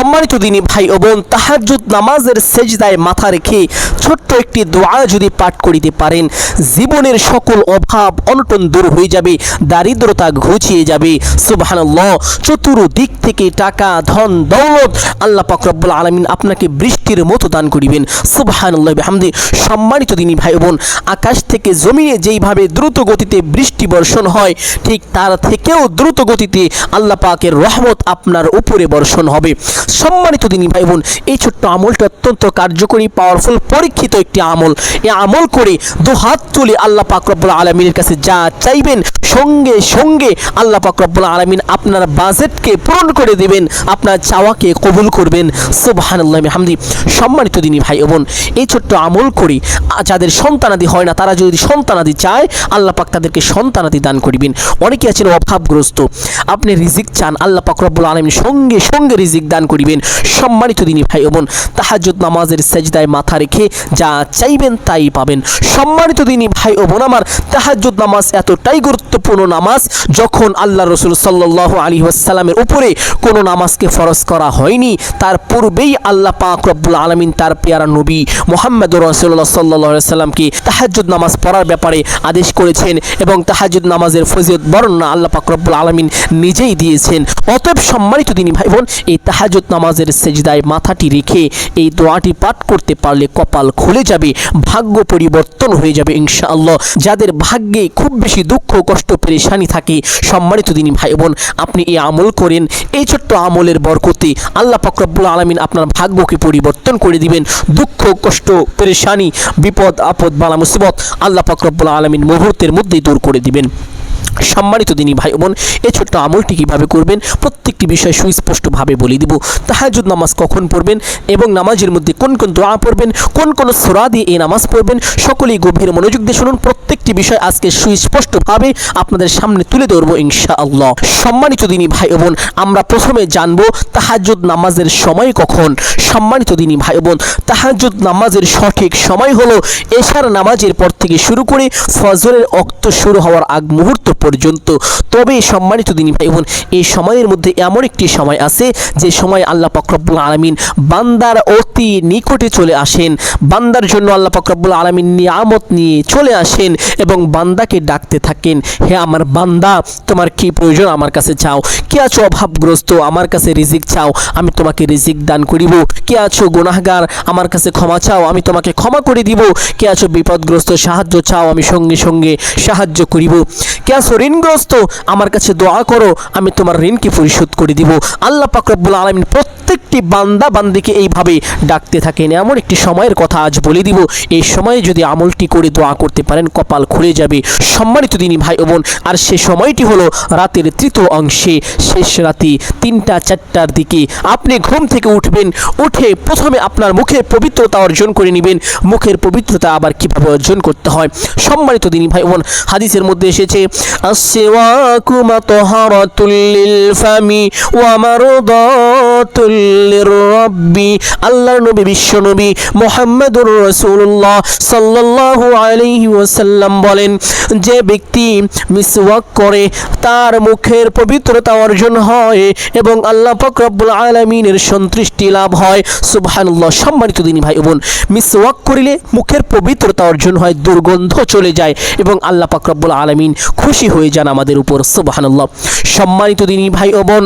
সম্মানিত দিনী ভাই ও বোন, তাহাজ্জুদ নামাজের সেজদায় মাথা রেখে ছোট্ট একটি দোয়া যদি পাঠ করিতে পারেন, জীবনের সকল অভাব অনটন দূর হয়ে যাবে, দারিদ্রতা ঘুচিয়ে যাবে। সুবহানাল্লাহ, চতুর্দিক থেকে টাকা, ধন, দৌলত আল্লাহ পাক রব্বুল আলামিন আপনাকে বৃষ্টির মতো দান করিবেন। সুবহানাল্লাহ বিহামদি, সম্মানিত দিনী ভাই বোন, আকাশ থেকে জমিনে যেইভাবে দ্রুত গতিতে বৃষ্টি বর্ষণ হয়, ঠিক তার থেকেও দ্রুত গতিতে আল্লাহ পাকের রহমত আপনার উপরে বর্ষণ হবে। সম্মানিত দিনী ভাই বোন এই ছোট্ট আমলটা অত্যন্ত কার্যকরী পাওয়ারফুল পরীক্ষিত একটি আমল। এ আমল করে দু হাত তুলে আল্লাহ পাক রব্বুল আলমিনের কাছে যা চাইবেন, সঙ্গে সঙ্গে আল্লাহ পাক রব্বুল আলমিন আপনার বাজেটকে পূরণ করে দেবেন, আপনার চাওয়াকে কবুল করবেন। সুবহানাল্লাহ হামদি সম্মানিত দিনী ভাই বোন এই ছোট্ট আমল করে যাদের সন্তানাদি হয় না, তারা যদি সন্তানাদি চায়, আল্লাহ পাক তাদেরকে সন্তানাদি দান করিবেন। অনেকে আছেন অভাবগ্রস্ত। আপনি রিজিক চান, আল্লাহ পাক রব্বুল আলমিন সঙ্গে সঙ্গে রিজিক দান করিবেন। সম্মানিত দিনী ভাই বোন, তাহাজ্জুদ নামাজের সেজদায় মাথা রেখে যা চাইবেন তাই পাবেন। সম্মানিত দিনী ভাই ও বোন আমার, তাহাজ্জুদ নামাজ এতটাই গুরুত্বপূর্ণ নামাজ যখন আল্লাহ রসুল সাল্লাহ আলী আসসালামের উপরে কোনো নামাজকে ফরজ করা হয়নি, তার পূর্বেই আল্লাহ পাক রব্বুল আলমিন তার পেয়ারা নবী মোহাম্মদ রসুল্লাহ সাল্লাহ সাল্লামকে তাহাজ্জুদ নামাজ পড়ার ব্যাপারে আদেশ করেছেন এবং তাহাজ্জুদ নামাজের ফজিয়ত বর্ণনা আল্লাহ পাক রব্বুল আলমিন নিজেই দিয়েছেন। অতএব সম্মানিত দিনী ভাই বোন, এই তাহাজ্জুদ নামাজের সেজদায় মাথাটি রেখে এই দোয়াটি পাঠ করতে পারলে কপাল খুলে যাবে, ভাগ্য পরিবর্তন হয়ে যাবে ইনশাআল্লাহ। যাদের ভাগ্যে খুব বেশি দুঃখ, কষ্ট, পেরেশানি থাকে, সম্মানিত দিনী ভাই বোন আপনি এই আমল করেন, এই ছোট্ট আমলের বরকতে আল্লাহ পাকরব্বুল আলমিন আপনার ভাগ্যকে পরিবর্তন করে দিবেন। দুঃখ, কষ্ট, পেরেশানি, বিপদ, আপদ, বালা, মুসিবত আল্লাহ পাকরব্বুল আলমিন মুহূর্তের মধ্যেই দূর করে দিবেন। সম্মানিত দিনী ভাই বোন এই ছোট্ট আমলটি কীভাবে করবেন? প্রত্যেকটি বিষয় সুস্পষ্টভাবে বলে দিব। তাহাজুদ নামাজ কখন পড়বেন এবং নামাজের মধ্যে কোন কোন দোয়া পড়বেন, কোন কোন সোরা দিয়ে এই নামাজ পড়বেন, সকলেই গভীর মনোযোগ দিয়ে শুনুন। প্রত্যেকটি বিষয় আজকে সুস্পষ্টভাবে আপনাদের সামনে তুলে ধরবো ইনশাআল্লাহ। সম্মানিত দিনী ভাই বোন, আমরা প্রথমে জানব তাহাজুদ নামাজের সময় কখন। সম্মানিত দিনী ভাই বোন তাহাজুদ নামাজের সঠিক সময় হলো এশার নামাজের পর থেকে শুরু করে ফজরের অক্ত শুরু হওয়ার আগ মুহূর্ত পর্যন্ত। তবে সম্মানিত দিনী ভাই বোন এই সময়ের মধ্যে এমন একটি সময় আছে, যে সময় আল্লাহ পাকরব্বুল আলমিন বান্দার অতি নিকটে চলে আসেন। বান্দার জন্য আল্লাহ পাকরব্বুল আলমিন নিয়ামত নিয়ে চলে আসেন এবং বান্দাকে ডাকতে থাকেন, হে আমার বান্দা, তোমার কি প্রয়োজন আমার কাছে চাও? কে আছো অভাবগ্রস্ত? আমার কাছে রিজিক চাও, আমি তোমাকে রিজিক দান করিব। কে আছো গুনাহগার? আমার কাছে ক্ষমা চাও, আমি তোমাকে ক্ষমা করে দিব। কে আছো বিপদগ্রস্ত, সাহায্য চাও, আমি সঙ্গে সঙ্গে সাহায্য করিব। কে আছো ঋণগ্রস্ত, আমার কাছে দোয়া করো, আমি তোমার ঋণকে পরিশোধ করে দিব। আল্লাহ পাকরব্বুল আলমিন প্রত্যেকটি বান্দা বান্দিকে এইভাবে ডাকতে থাকেন। এমন একটি সময়ের কথা আজ বলে দিব। এই সময়ে যদি আমলটি করে দোয়া করতে পারেন, কপাল খুলে যাবে। সম্মানিত দিনী ভাই ও বোন, আর সে সময়টি হলো রাতের তৃতীয় অংশে। শেষ রাতে তিনটা, চারটার দিকে আপনি ঘুম থেকে উঠবেন, উঠে প্রথমে আপনার মুখের পবিত্রতা অর্জন করে নেবেন। মুখের পবিত্রতা আবার কীভাবে অর্জন করতে হয়? সম্মানিত দিনী ভাই বোন, হাদিসের মধ্যে এসেছে লিল ফামি ওয়া মারদাতুল লিররাব্বি আল্লাহর নবী, বিশ্ব নবী মুহাম্মদুর রাসূলুল্লাহ সাল্লাল্লাহু আলাইহি ওয়াসাল্লাম বলেন, যে ব্যক্তি মিসওয়াক করে, তার মুখের পবিত্রতা অর্জন হয় এবং আল্লাহ পাক রব্বুল আলামিনের সন্তুষ্টি লাভ হয়। সুবহানাল্লাহ। সম্মানিত দিনী ভাই বোন, মিসওয়াক করিলে মুখের পবিত্রতা অর্জন হয়, দুর্গন্ধ চলে যায় এবং আল্লাহ পাক রব্বুল আলামিন খুশি হয়ে যান আমাদের উপর সুবহানাল্লাহ। সম্মানিত দিনী ভাই ও বোন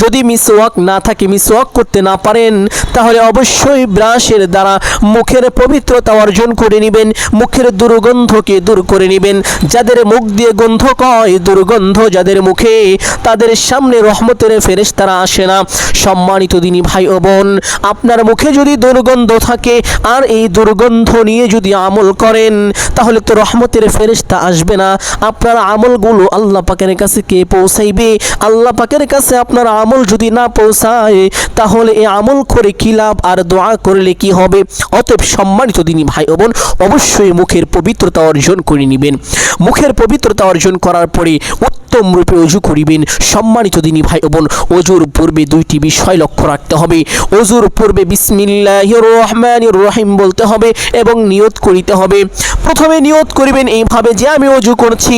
যদি মিসওয়াক না থাকে মিসওয়াক করতে না পারেন, তাহলে অবশ্যই ব্রাশের দ্বারা মুখের পবিত্রতা অর্জন করে নেবেন, মুখের দুর্গন্ধকে দূর করে নেবেন। যাদের মুখ দিয়ে গন্ধ কয়, দুর্গন্ধ যাদের মুখে, তাদের সামনে রহমতের ফেরেশ তারা আসে না। সম্মানিত দিনী ভাই ও বোন, আপনার মুখে যদি দুর্গন্ধ থাকে, আর এই দুর্গন্ধ নিয়ে যদি আমল করেন, তাহলে তো রহমতের ফেরেশতা আসবে না। আপনার আমলগুলো আল্লাহ পাকের কাছে কে পৌঁছাইবে? আল্লাহ পাকের কাছে আপনার আমল যদি না পৌঁছায়, তাহলে এই আমল করে কি লাভ আর দোয়া করলে কি হবে? অতএব সম্মানিত দিনী ভাই বোন, অবশ্যই মুখের পবিত্রতা অর্জন করে নেবেন। মুখের পবিত্রতা অর্জন করার পরে উত্তম রূপে অজু করিবেন। সম্মানিত দিনী ভাই বোন, অজুর পূর্বে দুইটি বিষয় লক্ষ্য রাখতে হবে। অজুর পূর্বে বিসমিল্লাহ রহমান রহিম বলতে হবে এবং নিয়ত করিতে হবে। প্রথমে নিয়ত করিবেন এইভাবে যে আমি অজু করছি।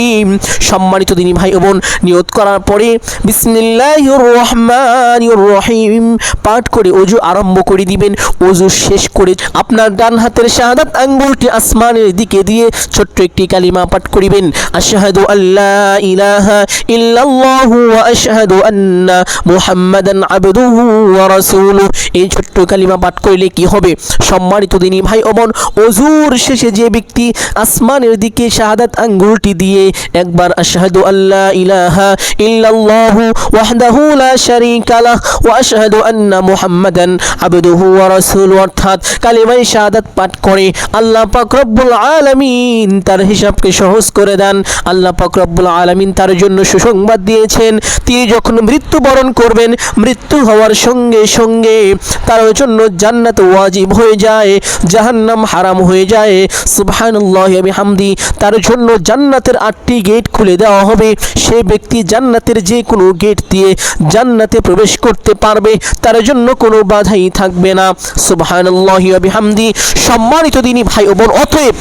সম্মানিত দিনী ভাই বোন, নিয়ত করার পরে বিসমিল্লাহ রহমান রহিম পাঠ করে অজু আরম্ভ করে দিবেন। অজু শেষ করে আপনার ডান হাতের শাহাদাত আঙ্গুলটি আসমানের দিকে দিয়ে ছোট্ট একটি কালিমা পাঠ করিবেন। আশহাদু আল্লাহ ইলাহা ওয়া আশহাদু আন্না মুহাম্মাদান আবদুহু ওয়া রাসূলুহু। এই ছোট্ট কালিমা পাঠ করলে কি হবে? সম্মানিত দিনী ভাই ও বোন অজুর শেষে যে ব্যক্তি আসমানের দিকে শাহাদাত আঙ্গুলটি দিয়ে একবার আশহাদু আল্লাহ ইলাহা ইল্লাল্লাহু ওয়াহদাহু লা শারীকা লাহ ওয়া আশহাদু আন্না মুহাম্মাদান আবদুহু ওয়া রাসূলুহু। অর্থাৎ কালিমায়ে শাহাদাত পাঠ করে আল্লাহ পাক রব্বুল আলামিন তার হিসাবকে সহজ করে দেন। আল্লাহ পাক রব্বুল আলামিন তার জন্য সুসংবাদ দিয়েছেন। তিনি যখন মৃত্যুবরণ করবেন, মৃত্যু হওয়ার সঙ্গে সঙ্গে তার জন্য জান্নাত ওয়াজিব হয়ে যায়, জাহান্নাম হারাম হয়ে যায়। সুবহানাল্লাহ, বিহামদি, তার জন্য জান্নাতের আটটি গেট খুলে দেওয়া হবে। সে ব্যক্তি জান্নাতের যে কোনো গেট দিয়ে জান্নাতে প্রবেশ করতে পারবে, তার জন্য কোনো বাধাই থাকবে না। সুবহানাল্লাহ, বিহামদি, সম্মানিত দিনী ভাই ও বোন, অতএব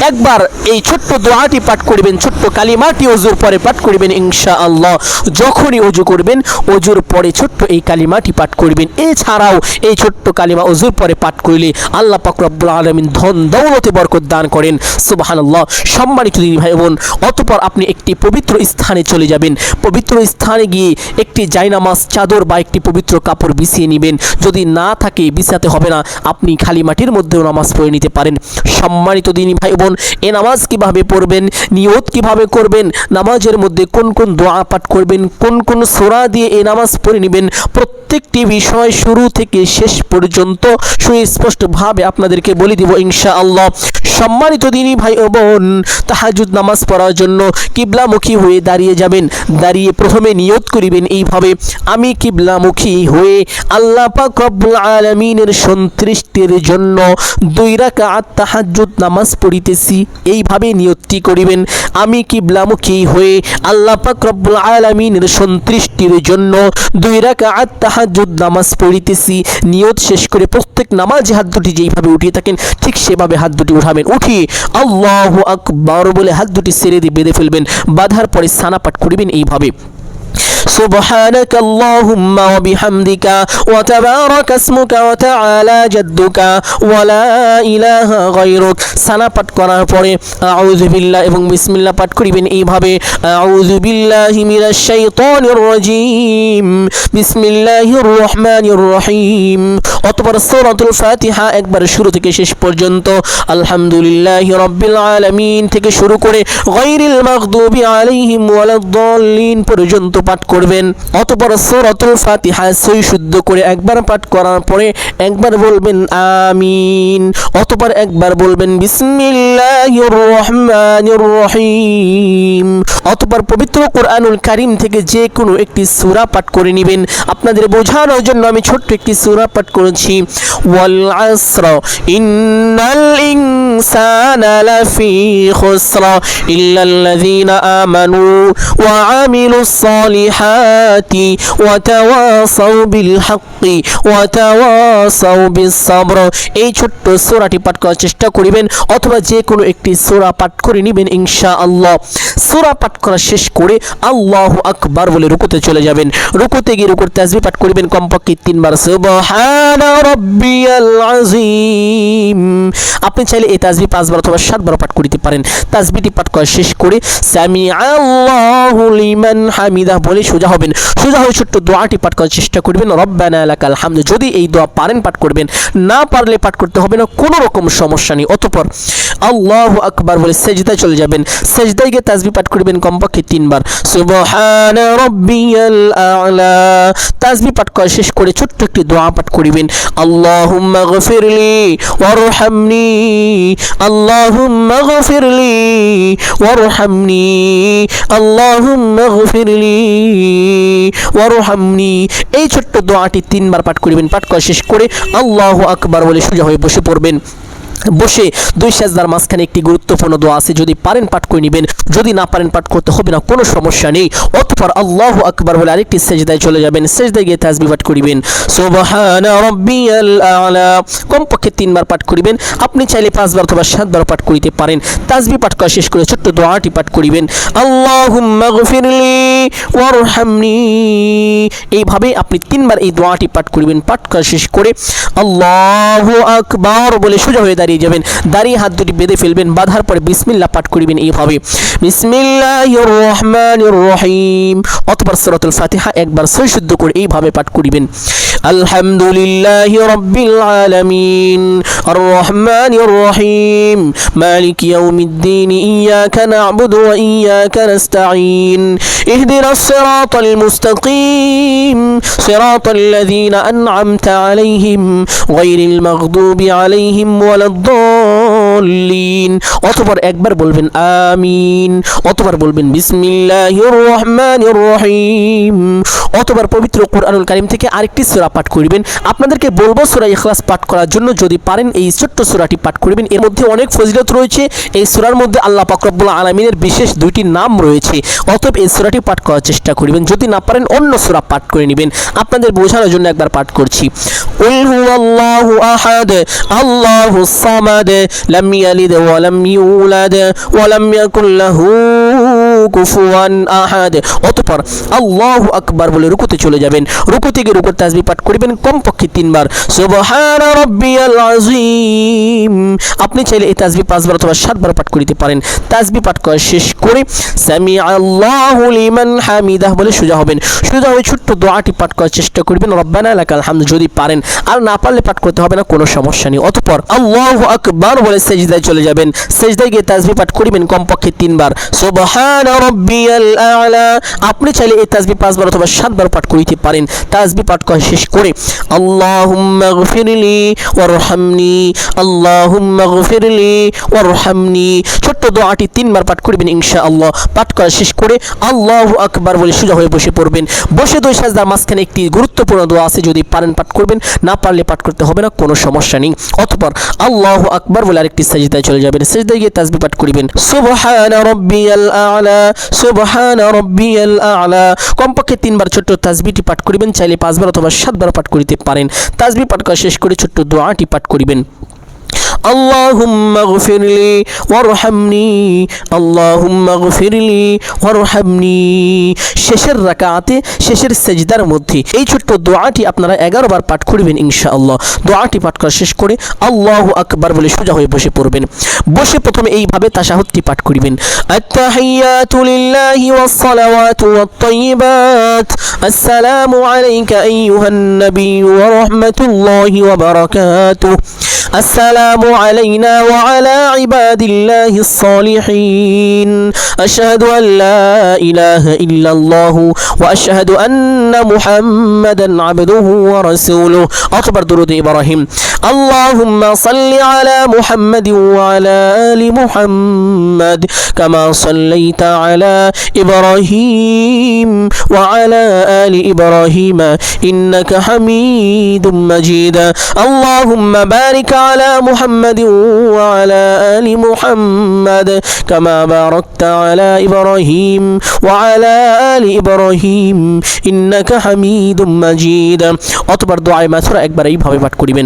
একবার এই ছোট্ট দোয়াটি পাঠ করিবেন, ছোট্ট কালিমাটি অজুর পরে পাঠ করিবেন ইনশা আল্লাহ যখনই অজু করবেন, অজুর পরে ছোট্ট এই কালিমাটি পাঠ করিবেন। এছাড়াও এই ছোট্ট কালিমা অজুর পরে পাঠ করিলে আল্লাহ পাক রব্বুল আলমিন ধন দৌলতে বরকত দান করেন। সুবাহানাল্লাহ। সম্মানিত দিনী ভাই বোন, অতপর আপনি একটি পবিত্র স্থানে চলে যাবেন। পবিত্র স্থানে গিয়ে একটি জায়নামাজ, চাদর বা একটি পবিত্র কাপড় বিছিয়ে নেবেন। যদি না থাকে, বিছাতে হবে না। আপনি খালি মাটির মধ্যেও নামাজ পড়ে নিতে পারেন। সম্মানিত দিনী ভাই বোন, এ নামাজ কীভাবে পড়বেন, নিয়ত কীভাবে করবেন, নামাজের মধ্যে কোন কোন দোয়া পাঠ করবেন, কোন কোন সোরা দিয়ে এ নামাজ পড়ে নেবেন, প্রত্যেকটি বিষয় শুরু থেকে শেষ পর্যন্ত সুস্পষ্টভাবে আপনাদেরকে বলে দিব ইনশা আল্লাহ সম্মানিত দিনী ভাই ও বোন তাহাজুদ নামাজ পড়ার জন্য কিবলামুখী হয়ে দাঁড়িয়ে যাবেন, দাঁড়িয়ে প্রথমে নিয়ত করিবেন এইভাবে, আমি কিবলামুখী হয়ে আল্লাহ পাক রব্বুল আলামিনের সন্তুষ্টির জন্য দুই রাকাত তাহাজ্জুদ নামাজ পড়িতেছি এইভাবে নিয়তটি করিবেন? আমি কিবলামুখী হয়ে আল্লাহ পাক আলামিনের সন্তুষ্টির জন্য দুই রাকাত তাহাজ্জুদ নামাজ পড়িতেছি। নিয়ত শেষ করে প্রত্যেক নামাজে হাত দুটি যেইভাবে উঠিয়ে থাকেন, ঠিক সেভাবে হাত দুটি উঠাবেন। উঠিয়ে আল্লাহু আকবার বলে হাত দুটি সেরে দিয়ে বেঁধে ফেলবেন। বাঁধার পরে সানা পাঠ করিবেন এইভাবে। سبحانك اللهم وبحمدك وتبارك اسمك وتعالى جدك ولا إله غيرك সানা পাঠ করার পরে আউযু বিল্লাহ এবং বিসমিল্লাহ পাঠ করিবেন এইভাবে আউযু বিল্লাহি মিনাশ শাইতানির রাজিম বিসমিল্লাহির রহমানির রহিম অতঃপর সূরাতুল ফাতিহা একবার শুরু থেকে শেষ পর্যন্ত আলহামদুলিল্লাহি রাব্বিল আলামিন থেকে শুরু করে গায়রিল মাগদুবি আলাইহিম ওয়ালাদ-দাল্লিন পর্যন্ত পাঠ করবেন অতঃপর সূরাতুল ফাতিহা সই শুদ্ধ করে একবার পাঠ করার পরে একবার বলবেন আমিন। অতঃপর একবার বলবেন বিসমিল্লাহির রহমানির রহিম। অতঃপর পবিত্র কোরআনুল কারীম থেকে যে কোনো একটি সূরা পাঠ করে নেবেন। আপনাদের বোঝানোর জন্য আমি ছোট্ট একটি সূরা পাঠ করেছি। ওয়াল আসর ইন্নাল ইনসানা ইল্লাল্লাযীনা আমানু ওয়া আমিলুস সালিহাতি ওয়া তাওয়াসাউ বিল হাক্কি ওয়া তাওয়াসাউ বিস এই ছোট্ট সূরাটি পাঠ করার চেষ্টা করিবেন অথবা যে কোনো একটি সূরা পাঠ করে নেবেন ইনশাআল্লাহ। সূরা পাঠ করা শেষ করে আল্লাহু আকবার বলে রুকুতে চলে যাবেন। রুকুতে গিয়ে রুকুর তাসবিহ পাঠ করিবেন কমপক্ষে তিনবার। সুবহানা রাব্বিয়াল আযীম। আপনি চাইলে এই তাসবিহ পাঁচবার অথবা সাতবার পাঠ করিতে পারেন। তাজবিটি পাঠ করা শেষ করে সামি আল্লাহুলিমান হামিদা বলে সোজা হবেন। সোজা হয়ে ছোট্ট দোয়াটি পাঠ করার চেষ্টা করবেন। রব্বানা আলাকাল হামদ, যদি এই দোয়া পারেন পাঠ করবেন। না পারলে পাঠ করতে হবে না, কোনো রকম সমস্যা নেই। অতঃপর আল্লাহু আকবার বলে সেজদায় চলে যাবেন। সেজদায় গিয়ে তাজবি পাঠ করবেন কমপক্ষে তিনবার। সুবহানা রাব্বিয়াল আ'লা। তাসবিহ পাঠ করা শেষ করে ছোট্ট একটি দোয়া পাঠ করিবেন। আল্লাহুম্মা গফিরলি ওয়ারহামনি। আল্লাহুম্মা গফিরলি ওয়ারহামনি। আল্লাহুম্মা গফিরলি ওয়ারহামনি। এই ছোট্ট দোয়াটি তিনবার পাঠ করিবেন। পাঠ করা শেষ করে আল্লাহু আকবার বলে সোজা হয়ে বসে পড়বেন। বসে দুই সেজদার মাঝখানে একটি গুরুত্বপূর্ণ দোয়া আছে, যদি পারেন পাঠ করে নেবেন, যদি না পারেন পাঠ করতে হবে না, কোনো সমস্যা নেই। অতঃপর আল্লাহু আকবার বলে আরেকটি সেজদায় চলে যাবেন, সেজদায় গিয়ে তাসবিহ পাঠ করিবেন। কমপক্ষে তিনবার পাঠ করিবেন, আপনি চাইলে পাঁচবার অথবা সাতবার পাঠ করিতে পারেন। তাসবিহ পাঠ করা শেষ করে ছোট্ট দোয়াটি পাঠ করিবেন। ওয়ারহামনি। এইভাবে আপনি তিনবার এই দোয়াটি পাঠ করিবেন, পাঠ করা শেষ করে আল্লাহু আকবার বলে সোজা হয়ে দাঁড়িয়ে যাবেন, দাঁড়িয়ে হাত দুটি বেঁধে ফেলবেন, বাঁধার পরে বিসমিল্লা পাঠ করিবেন এইভাবে। রহিম। অথবা সরাতুল ফাতিহা একবার সৈশুদ্ধ করে এইভাবে পাঠ করিবেন। আলহামদুলিল্লাহি রাব্বিল আলামিন আর রহমানির রহিম মালিক ইয়াউমিদ্দিন ইয়াকা না'বুদু ওয়া ইয়াকা নাস্তাঈন ইহদিনাস সিরাতাল মুস্তাকিম সিরাতাল লাযীনা আন'আমতা আলাইহিম গায়রিল মাগদুবি আলাইহিম ওয়ালাদ-দাল্লিন অতঃপর একবার বলবেন আমিন অতবার বলবেন, বিসমিল্লাহির রহমানির রহিম। অতবার পবিত্র কোরআনুল কারিম থেকে আরেকটি সূরা পাঠ করিবেন। আপনাদেরকে বলব, সূরা ইখলাস পাঠ করার জন্য যদি পারেন, এই ছোট্ট সূরাটি পাঠ করিবেন। এর মধ্যে অনেক ফজিলত রয়েছে। এই সূরার মধ্যে আল্লাহ পাক রব্বুল আলামিনের বিশেষ দুইটি নাম রয়েছে। অতএব এই সূরাটি পাঠ করার চেষ্টা করিবেন। যদি না পারেন, অন্য সূরা পাঠ করে নেবেন। আপনাদের বোঝানোর জন্য একবার পাঠ করছি। লাম ইয়ালিদ ওয়া লাম ইউলাদ, ওয়া লাম ইয়াকুল লাহু কুফুয়ান আহাদ। অতঃপর আকবার বলে রুকুতে চলে যাবেন। রুকু থেকে রুকুর পাঠ কমপক্ষে তিনবার। সুবহান রাব্বিয়াল আযীম। আপনি চাইলে এই তাসবিহ পাঁচবার অথবা সাতবার পাঠ করিতে পারেন। তাসবিহ পাঠ করা শেষ করে সামি আল্লাহু লিমান হামিদাহ বলে সোজা হবেন। সোজা হয়ে ছোট্ট দোয়াটি পাঠ করার চেষ্টা করবেন। রব্বানা লাকাল হামদ যদি পারেন। আর না পারলে পাঠ করতে হবে না, কোনো সমস্যা নেই। অতপর আল্লাহু আকবার বলে সেজদায় চলে যাবেন। সেজদায় গিয়ে তাসবিহ পাঠ করিবেন কমপক্ষে তিনবার। সুবহান আপনি চাইলে এই তাসবিহ পাঁচবার অথবা সাতবার পাঠ করিতে পারেন। তাজবি পাঠ করা শেষ করে, আল্লাহুম্মা গফিরলি ওয়ারহামনি, আল্লাহুম্মা গফিরলি ওয়ারহামনি। ছোট্ট দোয়াটি তিনবার পাঠ করবেন ইনশাআল্লাহ। পাঠ করা শেষ করে, আল্লাহু আকবার বলে সোজা হয়ে বসে পড়বেন। বসে দুই সাজদার মাঝখানে একটি গুরুত্বপূর্ণ দোয়া আছে, যদি পারেন পাঠ করবেন। না পারলে পাঠ করতে হবে না, কোনো সমস্যা নেই। অতঃপর আল্লাহু আকবার বলে আরেকটি সাজদায় চলে যাবেন। সাজদায় গিয়ে তাজবি পাঠ করিবেন। সুবহান রাব্বিয়াল আ'লা। সুবহান কমপক্ষে তিনবার ছোট্ট তাসবিহটি পাঠ করিবেন, চাইলে পাঁচবার অথবা সাতবার পাঠ করিতে পারেন। তাসবিহ পাঠ করা শেষ করে ছোট্ট দোয়াটি পাঠ করিবেন। اللهم اغفر لي وارحمني اللهم اغفر لي وارحمني শেষের রাকাতে শেষের সেজদার মধ্যে এই ছোট্ট দোয়াটি আপনারা এগারো বার পাঠ করবেন ইনশাআল্লাহ দোয়াটি পাঠ করা শেষ করে আল্লাহু আকবার বলে সোজা হয়ে বসে পড়বেন বসে প্রথমে এইভাবে তাশাহুদটি পাঠ করিবেন التحيات لله والصلوات والطيبات السلام عليك أيها النبي ورحمة الله وبركاته السلام علينا وعلى عباد الله الصالحين. أشهد أن لا إله إلا الله وأشهد أن محمدا عبده ورسوله. أكبر درود إبراهيم. اللهم صل على محمد وعلى آل محمد كما صليت على إبراهيم وعلى آل إبراهيم إنك حميد مجيد اللهم بارك على محمد وعلى آل محمد كما باركت على إبراهيم وعلى آل إبراهيم إنك حميد مجيد অতবার দোয়ায় মাছরা একবার এইভাবে পাঠ করিবেন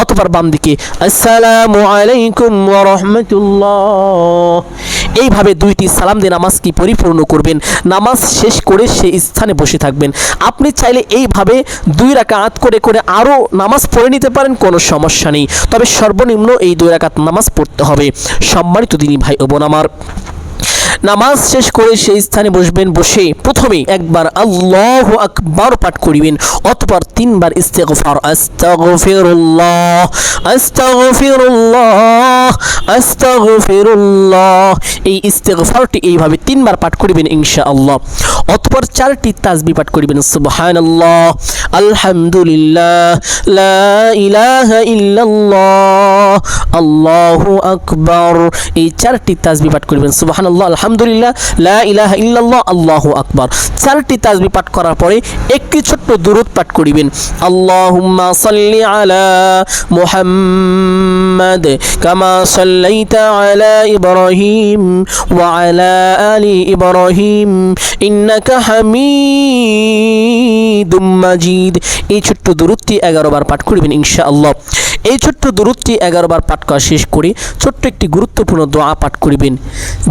অতপর বাম দিকে আসসালামু আলাইকুম রাহমাতুল্লাহ। এইভাবে দুইটি সালাম দিয়ে নামাজকে পরিপূর্ণ করবেন? নামাজ শেষ করে সেই স্থানে বসে থাকবেন। আপনি চাইলে এইভাবে দুই রাকাত করে করে আরও নামাজ পড়ে নিতে পারেন, কোনো সমস্যা নেই। তবে সর্বনিম্ন এই দুই রাকাত নামাজ পড়তে হবে। সম্মানিত দিনী ভাই ও বোন আমার নামাজ শেষ করে সেই স্থানে বসবেন বসে প্রথমে একবার আল্লাহ আকবার পাঠ করিবেন, অতপর তিনবার ইস্তেগফার। আস্তাগফিরুল্লাহ আস্তাগফিরুল্লাহ আস্তাগফিরুল্লাহ। এই ইস্তেগফারটি এইভাবে তিনবার পাঠ করিবেন ইনশাআল্লাহ। অতঃপর চারটি তাসবিহ পাঠ করিবেন, সুবহানাল্লাহ, আলহামদুলিল্লাহ, লা ইলাহা ইল্লাল্লাহ, আল্লাহু আকবার। এই চারটি তাসবিহ পাঠ করিবেন, সুবহানাল্লাহ লা ইলাহা ইল্লাল্লাহ, আল্লাহু আকবার। চারটি তাসবিহ পাঠ করার পরে একটি ছোট্ট দুরূদ পাঠ করিবেন। আল্লাহুম্মা সাল্লি আলা মুহাম্মাদ কামা সাল্লাইতা আলা ইব্রাহিম ওয়া আলা আলি ইব্রাহিম ইন্নাকা হামিদুম মাজিদ। এই ছোট্ট দুরূদটি এগারো বার পাঠ করিবেন ইনশাআল্লাহ। এই ছোট্ট দুরূদটি এগারো বার পাঠ করা শেষ করে ছোট্ট একটি গুরুত্বপূর্ণ দোয়া পাঠ করিবেন।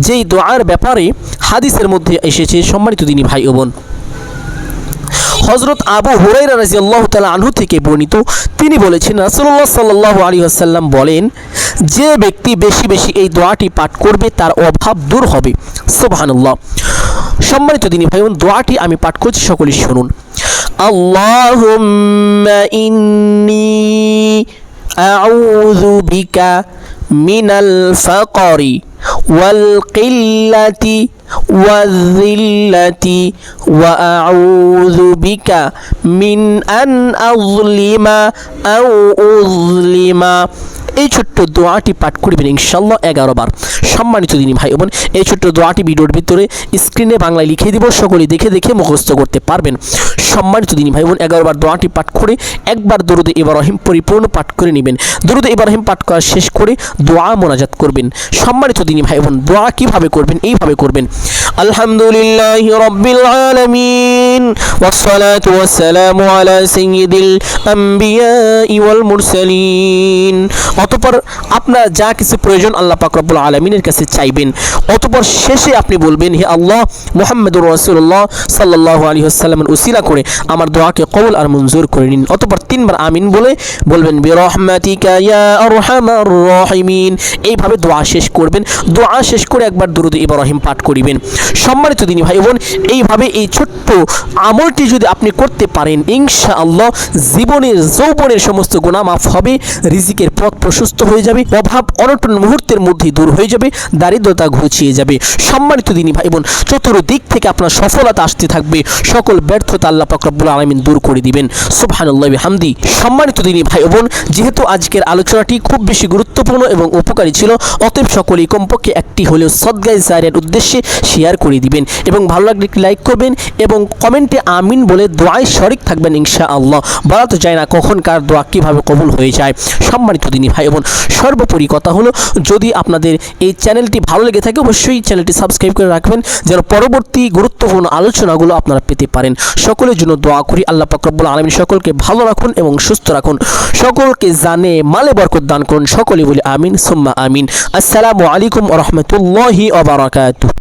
যেই দোয়ার ব্যাপারে হাদিসের মধ্যে এসেছে সম্মানিত দিনী ভাই ও বোন। হজরত আবু হুরাইরা রাজিয়াল্লাহ তালা আনহু থেকে বর্ণিত, তিনি বলেছেন রাসুল্লাহ সাল্লাহ আলী আসাল্লাম বলেন, যে ব্যক্তি বেশি বেশি এই দোয়াটি পাঠ করবে, তার অভাব দূর হবে। সুবহানাল্লাহ। সম্মানিত দিনী ভাই দোয়াটি আমি পাঠ করছি সকলেই শুনুন। আল্লাহ ইন্নী أعوذ بك من الفقر والقلة والذلة وأعوذ بك من أن أظلم أو أظلم. এই ছোট্ট দোয়াটি পাঠ করবেন ইনশাল্লাহ এগারো বার সম্মানিত দিনী ভাই বোন এই ছোট্ট দোয়াটি ভিডিওর ভিতরে স্ক্রিনে বাংলায় লিখে দিব সকলে দেখে দেখে মুখস্থ করতে পারবেন সম্মানিত দিনী ভাই বোন এগারো বার দোয়াটি পাঠ করে একবার দরুদে ইব্রাহিম পরিপূর্ণ পাঠ করে নেবেন দরুদে ইব্রাহিম পাঠ করা শেষ করে দোয়া মোনাজাত করবেন সম্মানিত দিনী ভাই বোন দোয়া কিভাবে করবেন এইভাবে করবেন আলহামদুলিল্লাহ রব্বিল আলামিন والصلاة والسلام على سيد الأنبياء والمرسلين অতপর আপনার যা কিছু প্রয়োজন আল্লাহ পাক রব্বুল আলমিনের কাছে চাইবেন, অতপর শেষে আপনি বলবেন, হে আল্লাহ, মোহাম্মদুর রসুল্লাহ সাল্লাহ আলী আসসালামের উসিলা করে আমার দোয়াকে কবুল আর মঞ্জুর করে নিন। অতপর তিনবার আমিন বলে বলবেন রহিমিন। এইভাবে দোয়া শেষ করবেন। দোয়া শেষ করে একবার দুরুদ ইব্রাহিম পাঠ করিবেন। সম্মানিত দিনী ভাই বোন, এইভাবে এই ছোট্ট আমলটি যদি আপনি করতে পারেন ইনশা আল্লাহ জীবনের, যৌবনের সমস্ত গুণা মাফ হবে, রিজিকের পথ প্রশস্ত হয়ে যাবে, অভাব অনটন মুহূর্তের মধ্যেই দূর হয়ে যাবে, দারিদ্রতা ঘুচিয়ে যাবে। সম্মানিত দিনী ভাই বোন চতুর্দিক থেকে আপনার সফলতা আসতে থাকবে। সকল ব্যর্থতা আল্লাহ পাকরবুল আলমিন দূর করে দিবেন। সুবহানাল্লাহ হামদি সম্মানিত দিনী ভাই বোন যেহেতু আজকের আলোচনাটি খুব বেশি গুরুত্বপূর্ণ এবং উপকারী ছিল, অতএব সকলেই কমপক্ষে একটি হলেও সদ্গাই জারিয়ার উদ্দেশ্যে শেয়ার করে দিবেন এবং ভালো লাগলে একটি লাইক করবেন এবং কমেন্টে আমিন বলে দোয়ায় শরিক থাকবেন ইনশা আল্লাহ বলা তো যায় না কখন কার দোয়া কীভাবে কবুল হয়ে যায়। সম্মানিত দিনী ভাই বোন সর্বোপরি কথা হলো, যদি আপনাদের এই চ্যানেলটি ভালো লেগে থাকে, অবশ্যই চ্যানেলটি সাবস্ক্রাইব করে রাখবেন, যেন পরবর্তী গুরুত্বপূর্ণ আলোচনাগুলো আপনারা পেতে পারেন। সকলের জন্য দোয়া করি, আল্লাহ পাকরবুল আলমিন সকলকে ভালো রাখুন এবং সুস্থ রাখুন। সকলকে জানে মালে বরকত দান করুন, সকলে বলি আমিন, সুম্মা আমিন। আসসালামু আলাইকুম রহমতুল্লাহি ওবরাকাতু